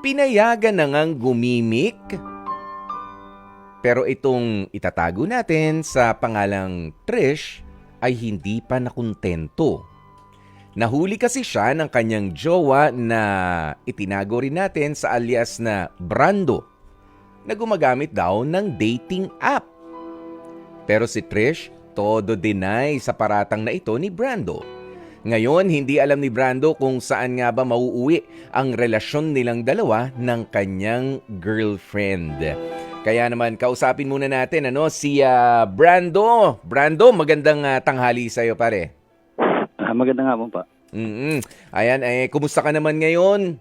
pinayagan na ngang gumimik. Pero itong itatago natin sa pangalang Trish ay hindi pa nakontento. Nahuli kasi siya ng kanyang jowa na itinago rin natin sa alias na Brando na gumagamit daw ng dating app. Pero si Trish, todo deny sa paratang na ito ni Brando. Ngayon, hindi alam ni Brando kung saan nga ba mauuwi ang relasyon nilang dalawa ng kanyang girlfriend. Kaya naman, kausapin muna natin ano, si ah, Brando. Brando, magandang ah, tanghali sa'yo pare. Ah, maganda nga po pa. mm Ayan, eh, kumusta ka naman ngayon?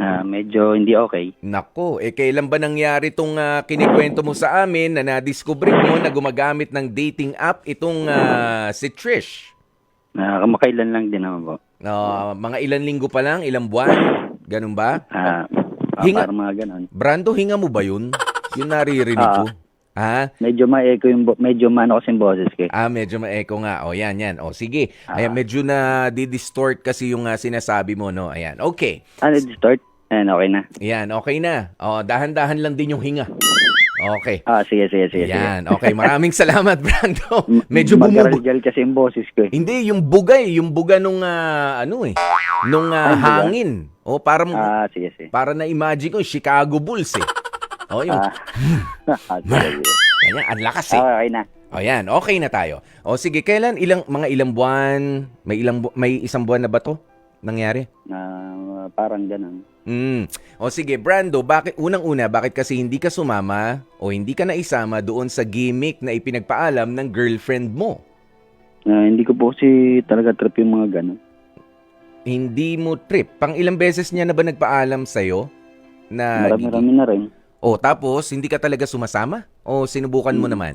Ah, medyo hindi okay. Nako, eh kailan ba nangyari itong kinikwento mo sa amin na nadiskubre mo na gumagamit ng dating app itong ah, si Trish? Ah, kamakailan lang din naman po. Ah, mga ilan linggo pa lang, ilang buwan? Ganun ba? Ah, ah, Hinga- parang mga ganon. Brando, hinga mo ba yun? Yun naririnig ko. Ha? Medyo ma-echo yung, bo- medyo maano kasi yung boses ko. eh. Ah, medyo ma-echo nga. O, yan, yan. O, sige. Ah. Ayan, medyo na di-distort kasi yung ah, sinasabi mo, no? Ayan, okay. Ano, start? Ayan, okay na. Yan, okay na. O, dahan-dahan lang din yung hinga. Okay. Ah, sige, sige, sige. sige. Yan, okay. Maraming salamat, Brando. Medyo bumubog. kasi yung boses ko. eh. Hindi, yung bugay, yung buga nung ah, ano eh, nung ah, Ay, buga? hangin. O parang Ah, sige, sige. para na imagine ko Chicago Bulls eh. O yung Ah, ah, sige, ang lakas eh. Ah, okay na. O yan, okay na tayo. O sige, kailan ilang mga ilang buwan, may ilang bu- may isang buwan na ba to nangyari? Ah, parang ganon. Mm. O sige, Brando, bakit unang-una bakit kasi hindi ka sumama o hindi ka naisama doon sa gimmick na ipinagpaalam ng girlfriend mo? Ah, hindi ko po kasi talaga trip yung mga ganon. Hindi mo trip. Pang ilang beses niya na ba nagpaalam sa'yo? Na Marami-rami na rin. O tapos, hindi ka talaga sumasama? O sinubukan mo Hmm. naman?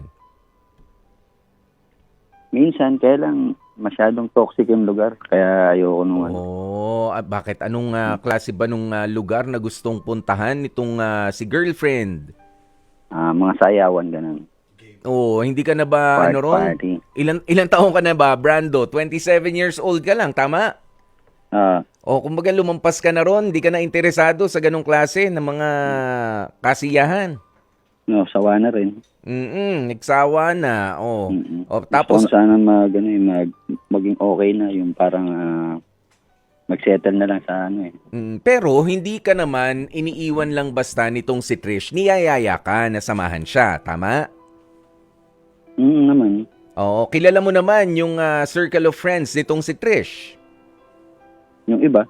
Minsan, kaya lang masyadong toxic yung lugar. Kaya ayoko nung ano. Oh, ah, bakit? Anong ah, klase ba nung ah, lugar na gustong puntahan nitong ah, si girlfriend? Ah, mga sayawan, ganon. Oh, hindi ka na ba Park ano ron? party. Ilan ilang taon ka na ba, Brando? 27 years old ka lang, tama? Ah, O kumbaga lumampas ka na ron, hindi ka na interesado sa ganong klase ng mga kasiyahan. no, sawa na rin. Mm nagsawa na. Oh. Mm-mm. O, Gusto tapos, ko sana mag, ano, eh, mag, maging okay na yung parang ah, mag-settle na lang sa ano eh. mm, pero hindi ka naman iniiwan lang basta nitong si Trish. Niyayaya ka na samahan siya, tama? Mm, naman. Oo, kilala mo naman yung ah, circle of friends nitong si Trish. Yung iba,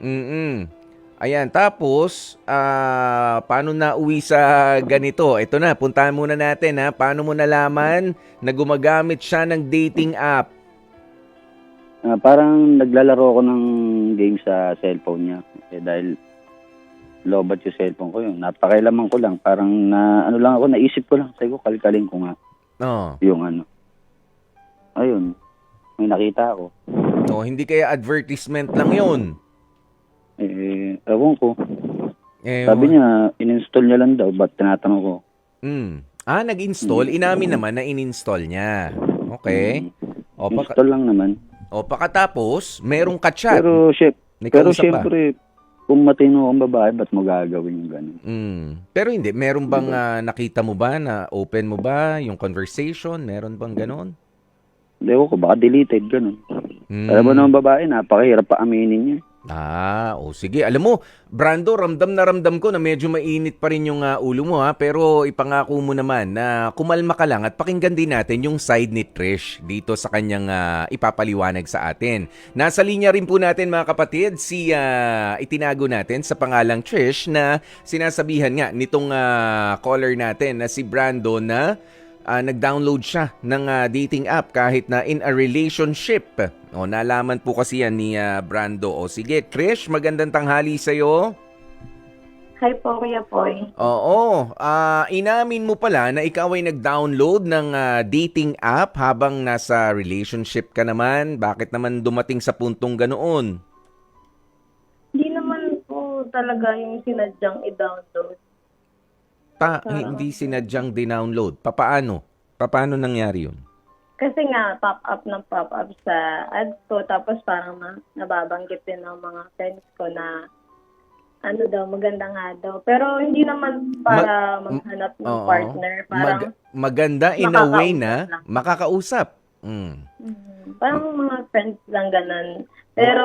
Mm Ayan, tapos, ah, paano na uwi sa ganito? Ito na, puntahan muna natin ha. Paano mo nalaman na gumagamit siya ng dating app? Ah, parang naglalaro ako ng game sa cellphone niya. Eh, dahil lobat yung cellphone ko yun. Napakailaman ko lang. Parang na, ano lang ako, naisip ko lang. Sabi ko, kalkalin ko nga Oh. yung ano. Ayun. May nakita ako. No, hindi kaya advertisement lang 'yon. Eh, ewan ko. Eh, Sabi niya, in-install niya lang daw. Ba't tinatanong ko? mm. Ah, nag-install. Inamin naman na in-install niya. Okay. Mm, O, paka, install lang naman. O pakatapos, merong ka-chat. Pero, May pero kausap pa. syempre, kung matino kang babae, ba't mo gagawin yung gano'n? Mm. Pero hindi, meron bang ah, nakita mo ba na open mo ba yung conversation? Meron bang ganon? Hindi ko, baka deleted, gano'n. Mm. Alam mo naman babae, napakahirap pa aminin niya. Ah, o sige. Alam mo, Brando, ramdam na ramdam ko na medyo mainit pa rin yung ah, ulo mo ha. Pero ipangako mo naman na kumalma ka lang at pakinggan din natin yung side ni Trish dito sa kanyang ah, ipapaliwanag sa atin. Nasa linya rin po natin mga kapatid si ah, itinago natin sa pangalang Trish na sinasabihan nga nitong ah, caller natin na si Brando na ah, nag-download siya ng ah, dating app kahit na in a relationship. O, nalaman po kasi yan ni ah, Brando. O sige, Trish, magandang tanghali sa'yo. Hi po, Kuya Poy. Oo, ah, inamin mo pala na ikaw ay nag-download ng ah, dating app habang nasa relationship ka naman. Bakit naman dumating sa puntong ganoon? Hindi naman po talaga yung sinadyang i-download. Ta, Ah. hindi sinadyang dinownload. Papaano? Papaano nangyari yun? Kasi nga, pop-up ng pop-up sa ads ko. Tapos parang na, nababanggit din ng mga friends ko na ano daw, maganda nga daw. Pero hindi naman para maghanap ng Oo. partner. Parang, Mag- maganda in a way makakausap na lang. makakausap. Mm. mm, parang mga friends lang ganun. Pero,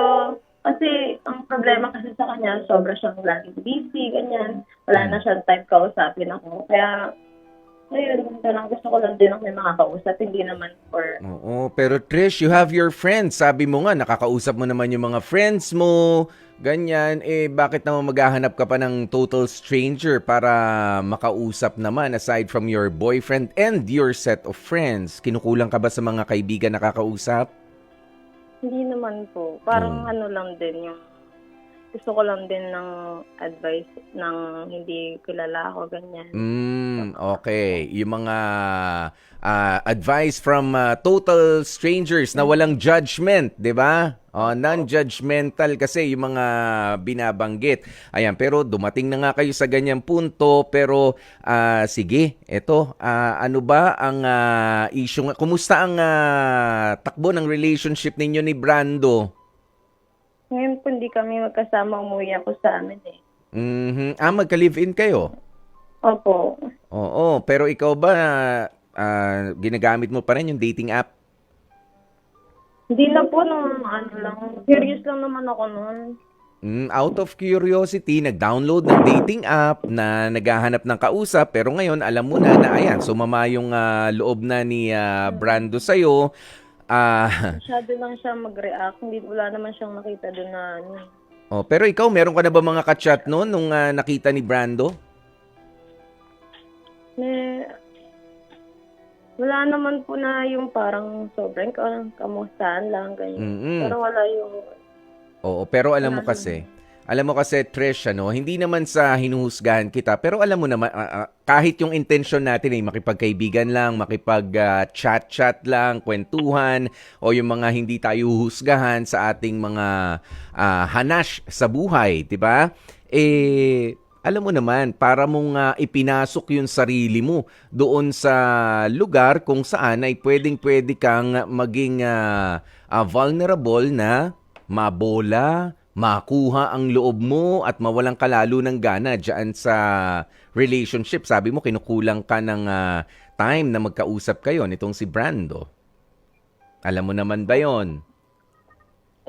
kasi, ang problema kasi sa kanya, sobra siyang laging busy, ganyan. Wala na siyang time kausapin ako. Kaya, ayun, parang gusto ko lang din ako may makakausap. Hindi naman for Oo, pero Trish, you have your friends. Sabi mo nga, nakakausap mo naman yung mga friends mo, ganyan. Eh, bakit naman maghahanap ka pa ng total stranger para makausap naman aside from your boyfriend and your set of friends? Kinukulang ka ba sa mga kaibigan nakakausap? Hindi naman po. Parang Mm. ano lang din yung gusto ko lang din ng advice ng hindi kilala ako, ganyan. Mm, okay. Yung mga ah, advice from ah, total strangers na walang judgment, 'di ba? Oh, non-judgmental kasi yung mga binabanggit. Ayan, pero dumating na nga kayo sa ganyang punto, pero ah, sige, eto, ah, ano ba ang ah, issue? Kumusta ang ah, takbo ng relationship ninyo ni Brando? Ngayon po hindi kami magkasama, umuwi ako sa amin eh. Mhm. Ah, magka-live-in kayo? Opo. Oo, pero ikaw ba ah, ginagamit mo pa rin yung dating app? Hindi na po nung ano lang, serious lang naman ako noon. Mm, out of curiosity, nag-download ng dating app na naghahanap ng kausap pero ngayon alam mo na na ayan, sumama yung ah, loob na ni ah, Brando sa'yo. Ah, Masyado lang siya mag-react. Hindi, wala naman siyang nakita doon na ano. oh, pero ikaw, meron ka na ba mga ka-chat noon nung ah, nakita ni Brando? May, wala naman po na yung parang sobrang ka- kamustahan lang, ganyan. Mm-mm. Pero wala yung, Oo, pero alam mo kasi, alam mo kasi Trish, ano, hindi naman sa hinuhusgahan kita, pero alam mo naman, ah, ah, kahit yung intention natin ay makipagkaibigan lang, makipag-chat-chat lang, kwentuhan, o yung mga hindi tayo husgahan sa ating mga ah, hanash sa buhay, di ba? Eh, alam mo naman, para mong ah, ipinasok yung sarili mo doon sa lugar kung saan ay pwedeng-pwede kang maging ah, ah, vulnerable na mabola, makuha ang loob mo at mawalang kalalo ng gana dyan sa relationship. Sabi mo, kinukulang ka ng ah, time na magkausap kayo nitong si Brando. Alam mo naman ba yon?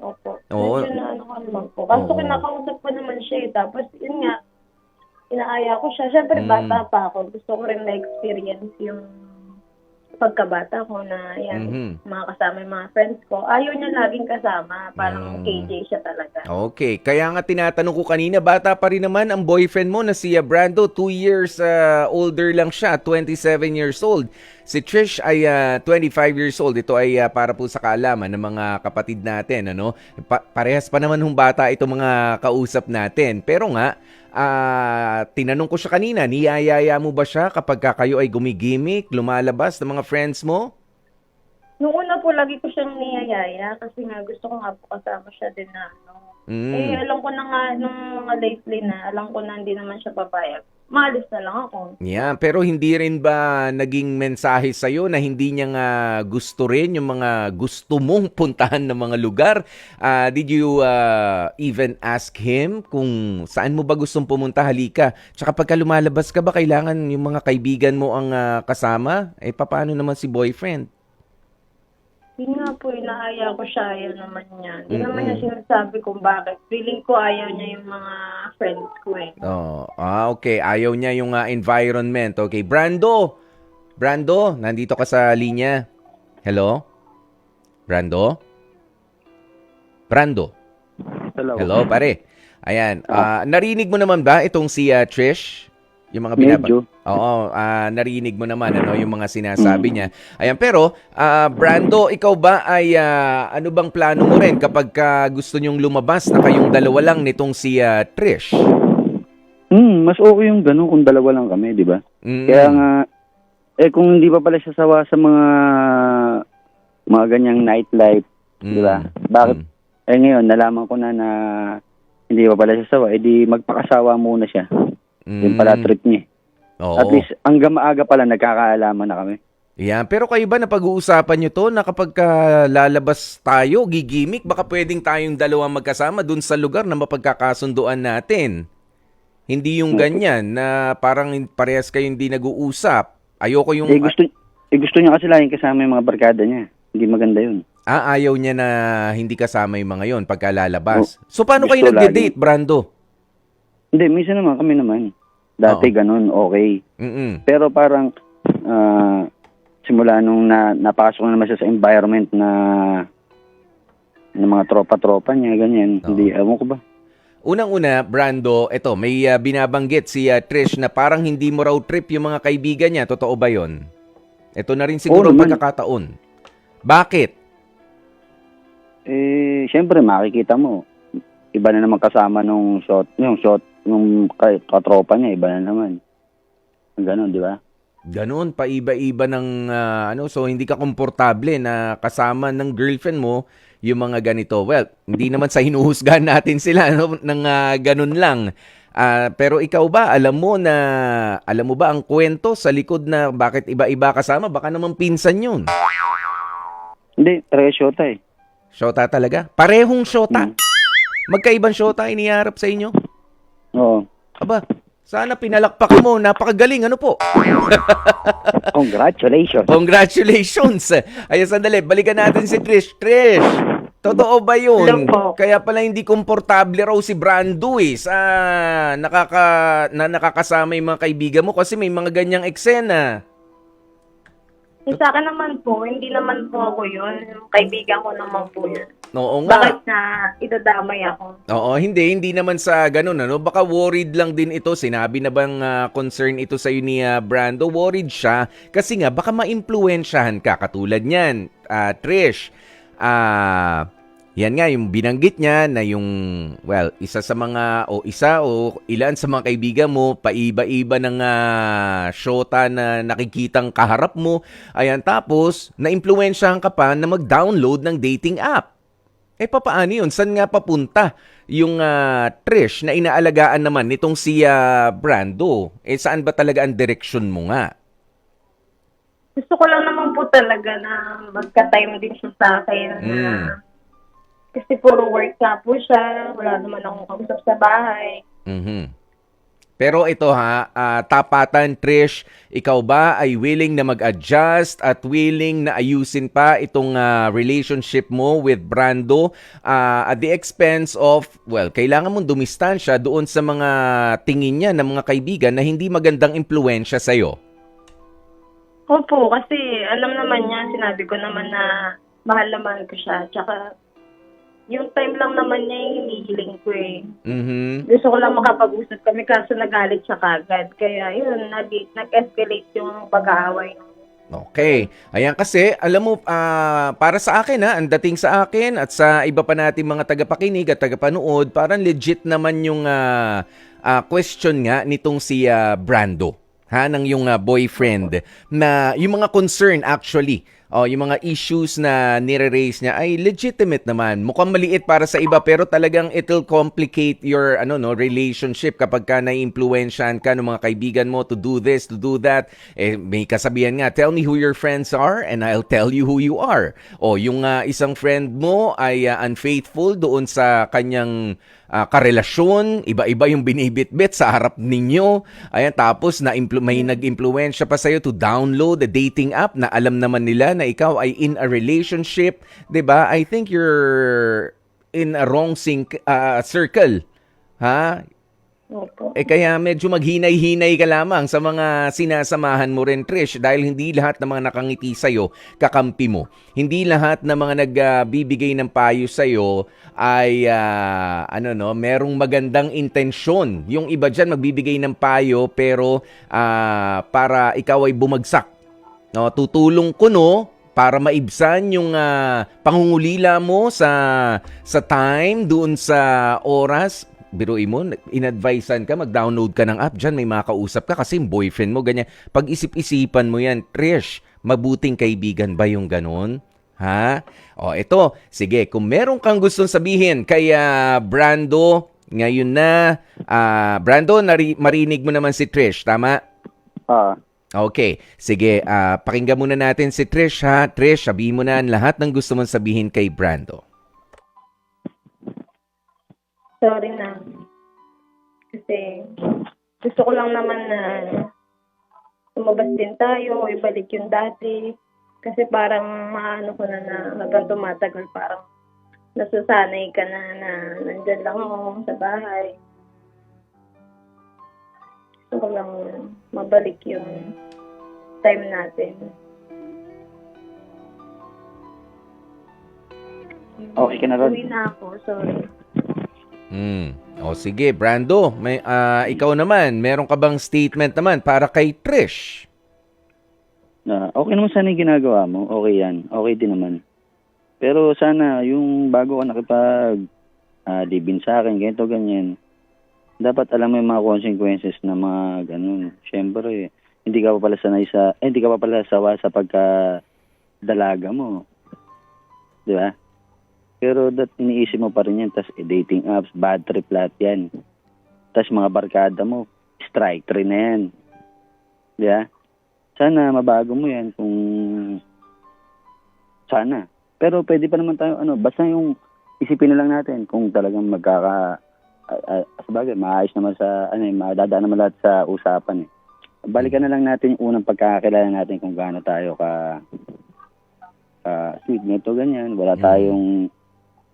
opo. Oo. Medyo na ano ko naman po. Kaso Oo. kinakausap ko naman siya eh. Tapos yun nga, inaaya ko siya. Siyempre Mm. bata pa ako. Gusto ko rin na-experience yung pagkabata ko na yan, Mhm. mga kasama yung mga friends ko. Ayaw niya laging kasama. Mm. Parang KJ siya talaga. Okay, kaya nga tinatanong ko kanina, bata pa rin naman ang boyfriend mo na si Brando, 2 years ah, older lang siya, 27 years old. Si Trish ay ah, 25 years old. Ito ay ah, para po sa kaalaman ng mga kapatid natin, ano? Pa- parehas pa naman hong bata itong mga kausap natin. Pero nga, ah, tinanong ko siya kanina, niyayaya mo ba siya kapag ka kayo ay gumigimik, lumalabas ng mga friends mo? Noong una po, lagi ko siyang niyayaya kasi nga gusto ko nga po kasama siya din na ano. Mm. Eh, alam ko na nga, nung mga lately na, alam ko na hindi naman siya papayag. Maalis na lang ako. Yeah, pero hindi rin ba naging mensahe sa na hindi niya nga gusto rin yung mga gusto mong puntahan ng mga lugar? Ah, did you ah, even ask him kung saan mo ba gustong pumunta? Halika. Tsaka pagka lumalabas ka ba, kailangan yung mga kaibigan mo ang ah, kasama? Eh, paano naman si boyfriend? Yun nga po, inaaya ko siya, ayaw naman niya. Hindi Mm-mm. naman niya sinasabi kung bakit. Feeling ko ayaw niya yung mga friends ko eh. Oh, ah, okay. Ayaw niya yung ah, environment. Okay, Brando. Brando, nandito ka sa linya. Hello? Brando? Brando? Hello. Hello, pare. Ayan, ah, narinig mo naman ba itong si ah, Trish? Yung mga binaba- Medyo. Oo, ah, narinig mo naman ano yung mga sinasabi niya. Ayan, pero ah, Brando, ikaw ba ay ah, ano bang plano mo rin kapag ka gusto niyong lumabas na kayong dalawa lang nitong si ah, Trish? Hmm, mas okay yung ganun kung dalawa lang kami, di ba? Mm. Kaya nga, eh kung hindi pa pala siya sawa sa mga mga ganyang nightlife, di ba? Bakit? Mm. Eh ngayon, nalaman ko na na hindi pa pala siya sawa, eh di magpakasawa muna siya. Yung pala Mm. trip niya. Oo. At least, hanggang maaga pala nagkakaalaman na kami. Yan. Pero kayo ba napag-uusapan nyo to na kapag ka lalabas tayo, gigimik, baka pwedeng tayong dalawa magkasama dun sa lugar na mapagkakasunduan natin? Hindi yung ganyan na parang parehas kayo hindi nag-uusap. Ayoko yung Eh, gusto, eh, gusto niya kasi laging kasama yung mga barkada niya. Hindi maganda yun. ah, ayaw niya na hindi kasama yung mga yon pagka lalabas. So paano kayo nagde-date, Brando? Hindi, minsan naman kami naman. Dati Oo. ganun, okay. Mm. Pero parang ah, simula nung na, napasok na naman siya sa environment na ng mga tropa-tropa niya, ganyan. Oo. Hindi, ewan ko ba? Unang-una, Brando, eto, may ah, binabanggit si ah, Trish na parang hindi mo raw trip yung mga kaibigan niya. Totoo ba yon? Ito na rin siguro Oo ang naman. pagkakataon. Bakit? Eh, syempre makikita mo. Iba na naman kasama nung shot, yung shot, nung kay- katropa niya, iba na naman. Ganon, di ba? Ganon, paiba-iba ng ah, ano, so hindi ka komportable na kasama ng girlfriend mo yung mga ganito. Well, hindi naman sa hinuhusgahan natin sila no, ng ah, ganun lang. Ah, pero ikaw ba, alam mo na, alam mo ba ang kwento sa likod na bakit iba-iba kasama? Baka naman pinsan yun. Hindi, talaga shota eh. Shota talaga? Parehong shota? Hmm. Magkaibang shota iniharap sa inyo? Oo. Aba, sana pinalakpak mo. Napakagaling. Ano po? Congratulations. Congratulations! Ayun, sandali. Balikan natin si Trish. Trish! Totoo ba yun? Hello po. Kaya pala hindi komportable raw si Brando eh, sa nakaka, na nakakasama yung mga kaibigan mo kasi may mga ganyang eksena. Eh, sa akin naman po, hindi naman po ako yun. Yung Kaibigan ko naman po yun. Oo nga. Bakit na idadamay ako? Oo, hindi. Hindi naman sa ganun. Ano? Baka worried lang din ito. Sinabi na bang ah, concern ito sa ni ah, Brando? Worried siya kasi nga baka ma-impluensyahan ka. Katulad niyan, ah, Trish. Ah... yan nga, yung binanggit niya na yung, well, isa sa mga, o isa o ilan sa mga kaibigan mo, paiba-iba ng ah, shota na nakikitang kaharap mo. Ayan, tapos, na-impluensyahan ka pa na mag-download ng dating app. Eh papaano yun? Saan nga papunta yung ah, Trish na inaalagaan naman nitong si ah, Brando? Eh saan ba talaga ang direksyon mo nga? Gusto ko lang naman po talaga na magka-time din siya sa akin. Na, Mm. kasi puro work nga po siya. Wala naman akong kausap sa bahay. Mhm. Pero ito ha, ah, tapatan Trish, ikaw ba ay willing na mag-adjust at willing na ayusin pa itong ah, relationship mo with Brando ah, at the expense of, well, kailangan mong dumistansya doon sa mga tingin niya ng mga kaibigan na hindi magandang impluensya sa'yo? Opo, kasi alam naman niya, sinabi ko naman na mahal na mahal ko siya. Tsaka, yung time lang naman niya yung hinihiling ko eh. Mhm. Gusto ko lang makapag-usap kami kaso nagalit siya kagad. Kaya yun, nag- nag-escalate yung pag-aaway. Okay. Ayan kasi, alam mo, ah, para sa akin ha, ang dating sa akin at sa iba pa nating mga tagapakinig at tagapanood, parang legit naman yung ah, ah, question nga nitong si ah, Brando ha ng yung ah, boyfriend na yung mga concern actually oh yung mga issues na nire-raise niya ay legitimate naman. Mukhang maliit para sa iba pero talagang it'll complicate your ano no relationship kapag ka naiimpluwensyahan ka ng mga kaibigan mo to do this to do that. Eh may kasabihan nga tell me who your friends are and I'll tell you who you are. O yung ah, isang friend mo ay ah, unfaithful doon sa kanyang ah, karelasyon, iba-iba yung binibitbit sa harap ninyo. Ayan, tapos na may nag-impluensya pa sa'yo to download the dating app na alam naman nila na ikaw ay in a relationship. ba I think you're in a wrong sync, ah, circle. Ha? Opo. Eh kaya medyo maghinay-hinay ka lamang sa mga sinasamahan mo rin, Trish, dahil hindi lahat ng mga nakangiti sa'yo kakampi mo. Hindi lahat ng mga nagbibigay ng payo sa'yo ay, ah, ano no, merong magandang intensyon. Yung iba dyan magbibigay ng payo pero ah, para ikaw ay bumagsak. No, tutulong ko no para maibsan yung ah, pangungulila mo sa sa time doon sa oras biruin mo, in-advisean ka, mag-download ka ng app dyan, may makausap ka kasi boyfriend mo, ganyan. Pag-isip-isipan mo yan, Trish, mabuting kaibigan ba yung ganun? Ha? O, ito, sige, kung meron kang gustong sabihin kay ah, Brando, ngayon na, ah, Brando, nari- marinig mo naman si Trish, tama? Ah, Okay, sige, ah, pakinggan muna natin si Trish ha. Trish, sabihin mo na ang lahat ng gusto mong sabihin kay Brando. Sorry na. Kasi gusto ko lang naman na lumabas din tayo, ibalik yung dati. Kasi parang maano ko na na habang tumatagal, parang nasasanay ka na na nandyan lang ako sa bahay. Gusto ko lang mabalik yung time natin. Okay ka na ron? Uwi na ako, sorry. Mm. O sige, Brando, may ah, ikaw naman, meron ka bang statement naman para kay Trish? Na okay naman sana yung ginagawa mo. Okay yan. Okay din naman. Pero sana yung bago ka nakipag ah, libin sa akin, ganito, ganyan, dapat alam mo yung mga consequences na mga ganun. Siyempre, hindi ka pa pala sanay sa, eh, hindi ka pa pala sawa sa pagka dalaga mo. Di ba? Pero dat iniisip mo pa rin yan. Tapos dating apps, bad trip lahat yan. Tapos mga barkada mo, strike three na yan. Ba? Sana mabago mo yan kung sana. Pero pwede pa naman tayo, ano, basta yung isipin na lang natin kung talagang magkaka, uh, uh, sabagay, maayos naman sa, ano eh, madadaan naman lahat sa usapan eh. Balikan na lang natin yung unang pagkakakilala natin kung gaano tayo ka, ka sweet, ganito, ganyan. Wala Mm. tayong,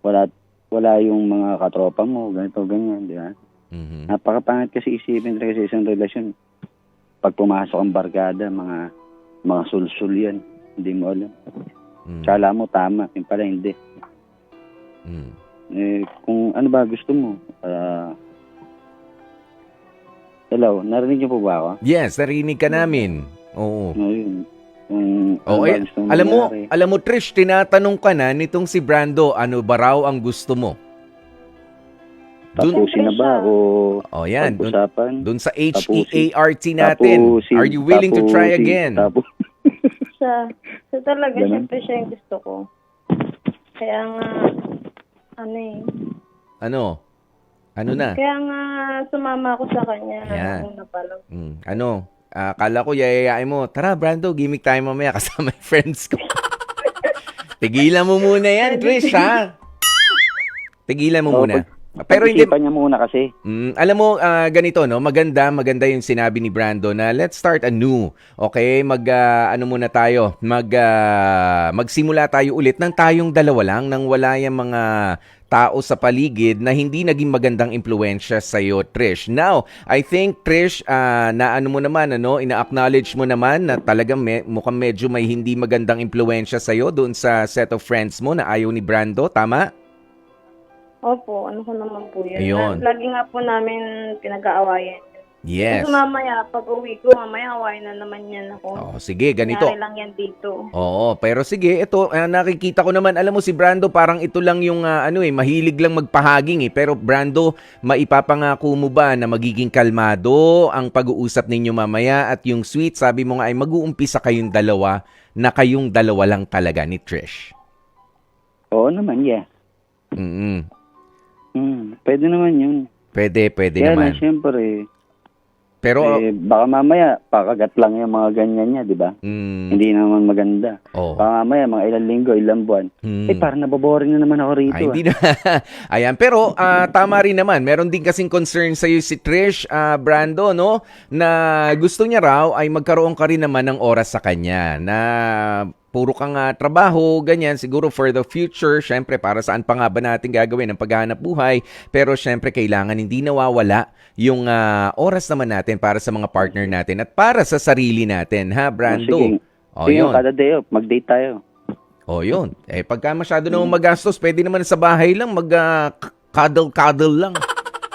wala, wala yung mga katropa mo, ganito, ganyan, di ba? Mhm. Napakapangit kasi isipin talaga sa isang relasyon. Pag pumasok ang barkada, mga mga sulsul yan. Hindi mo alam. Mm. Kala mo tama, yung pala hindi. Mm. Eh, kung ano ba gusto mo? Ah, hello, narinig niyo po ba ako? Yes, narinig ka namin. Oo. No, yun. Kung ano mong alam mo, alam mo Trish, tinatanong ka na nitong si Brando, ano ba raw ang gusto mo? Tapusin na ba o oh yan, pag-usapan? dun sa. H-E-A-R-T natin. Tapusin, Are you willing to try tapusin, again? tapu- Siya, talaga, Ganun? syempre siya yung gusto ko. Kaya nga, ano eh. Ano? Ano na? Kaya nga, sumama ako sa kanya. Ayan. Una pa lang. Mm, ano? Ah, kala ko yayayain mo, tara Brando, gimmick tayo mamaya kasama yung friends ko. Tigilan mo muna yan, Trish, ha? Tigilan mo Oo, muna. Pero hindi, Pag-isipan niya muna kasi. Mm, alam mo, ah, ganito, no? Maganda, maganda yung sinabi ni Brando na let's start anew. Okay? Mag, ah, ano muna tayo? Mag, ah, magsimula tayo ulit ng tayong dalawa lang, nang wala yung mga tao sa paligid na hindi naging magandang impluensya sa iyo, Trish. Now, I think, Trish, ah, na ano mo naman, ano, ina-acknowledge mo naman na talagang me- mukhang medyo may hindi magandang impluensya sa iyo doon sa set of friends mo na ayaw ni Brando. Tama? Opo, ano ko naman po yun. Ayun. Lagi nga po namin pinag-aawayan. Yes. Kasi mamaya, pag uwi ko, mamaya awayin na naman yan ako. Oh, sige, ganito. Nangyari lang yan dito. Oo, pero sige, ito ah, nakikita ko naman, alam mo si Brando parang ito lang yung ah, ano eh, mahilig lang magpahaging eh. Pero Brando, maipapangako mo ba na magiging kalmado ang pag-uusap ninyo mamaya at yung sweet, sabi mo nga ay mag-uumpisa kayong dalawa na kayong dalawa lang talaga ni Trish. Oo naman, yeah. Mm. Hmm, pwede naman yun. Pwede, pwede Kaya naman. lang, syempre, Pero eh, baka mamaya, pakagat lang yung mga ganyan niya, di ba? mm, Hindi naman maganda. oh. Baka mamaya, mga ilang linggo, ilang buwan. Mm. Eh, parang nababoring na naman ako rito. Ay, hindi ah. na. Ayan, pero ah, tama rin naman. Meron din kasing concern sa iyo si Trish ah, Brando, no? Na gusto niya raw ay magkaroon ka rin naman ng oras sa kanya na puro kang ah, trabaho, ganyan, siguro for the future, syempre, para saan pa nga ba natin gagawin ang paghahanap buhay, pero syempre, kailangan hindi nawawala yung ah, oras naman natin para sa mga partner natin at para sa sarili natin, ha, Brando? Sige, O, sige, yun. kada day mag-date tayo. O yun. Eh pagka masyado namang magastos, pwede naman sa bahay lang mag ah, cuddle-cuddle lang.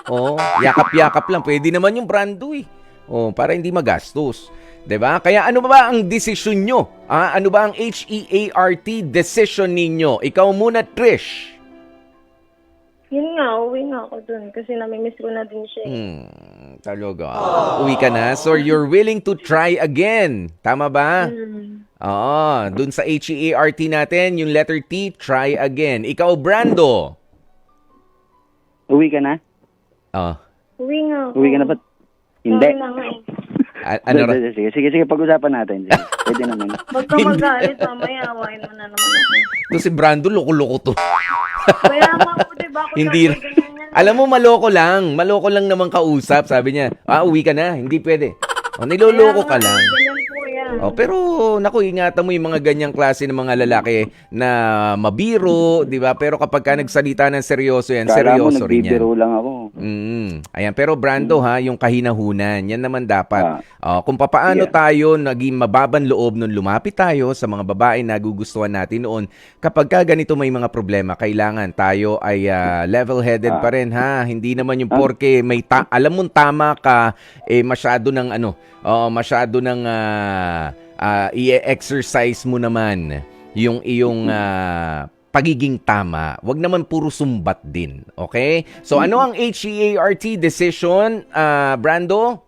O, yakap-yakap lang. Pwede naman yung brando eh. O, para hindi magastos. 'Di ba? Kaya ano ba ang desisyon nyo? Ah, ano ba ang H-E-A-R-T decision ninyo? Ikaw muna, Trish. Yun nga, uwi nga ako dun. Kasi namimiss ko na din siya. eh. Hmm, talaga. Uwi ka na. So, you're willing to try again. Tama ba? Hmm. Oo. Dun sa H-E-A-R-T natin, yung letter T, try again. Ikaw, Brando. Uwi ka na? Oh. Uwi nga ako. Uwi ka na ba? Hindi. Uwi na nga eh. A- ano ra- Sige, sige, sige, sige, pag-usapan natin. Sige, pwede naman. Huwag ka magalit, mamaya awayin mo na naman ako. Ito si Brando, loko-loko to. Kaya nga po, di ba? Ako Hindi- lagi ganyan yan Alam mo, maloko lang. Maloko lang naman kausap. Sabi niya, ah, uwi ka na. Hindi pwede. O, niloloko ka lang. Ganyan po yan. Oh, pero naku, ingatan mo yung mga ganyang klase ng mga lalaki na mabiro, 'di ba? Pero kapag ka nagsalita ng seryoso yan, Kala mo, seryoso rin yan. nagbibiro lang ako. Mm. Ayan, pero Brando ha, yung kahinahunan, yan naman dapat. Ah, Oh, kung papaano Yeah. tayo naging mababan loob nung lumapit tayo sa mga babae na gugustuhan natin noon, kapag ka ganito may mga problema, kailangan tayo ay ah, level-headed Ah. pa rin ha. Hindi naman yung Ah. porke may ta- alam mong tama ka, eh masyado ng ano, oh, masyado ng ah, ah, i-exercise mo naman yung iyong ah, pagiging tama. Huwag naman puro sumbat din. Okay? So ano ang HEART decision, ah, Brando?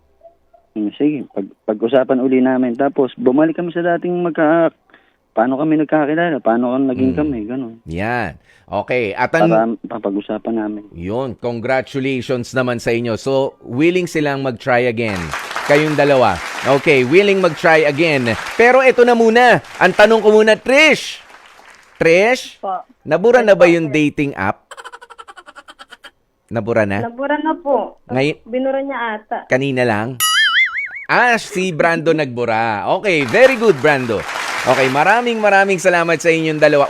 mm, sige, pag, pag-usapan uli namin. Tapos, bumalik kami sa dating magka... Paano kami nagkakilala? Paano kami naging Mm. kami? Ganon. Yan. Okay. At ang, Para papag-usapan namin. yun, congratulations naman sa inyo. So, willing silang mag-try again. Kayong dalawa. Okay, willing mag-try again. Pero ito na muna. Ang tanong ko muna, Trish. Trish, Po. nabura na ba yung dating app? Nabura na? Nabura na po. Ngay- Binura niya ata. Kanina lang? Ah, si Brando nagbura. Okay, very good, Brando. Okay, maraming maraming salamat sa inyong dalawa.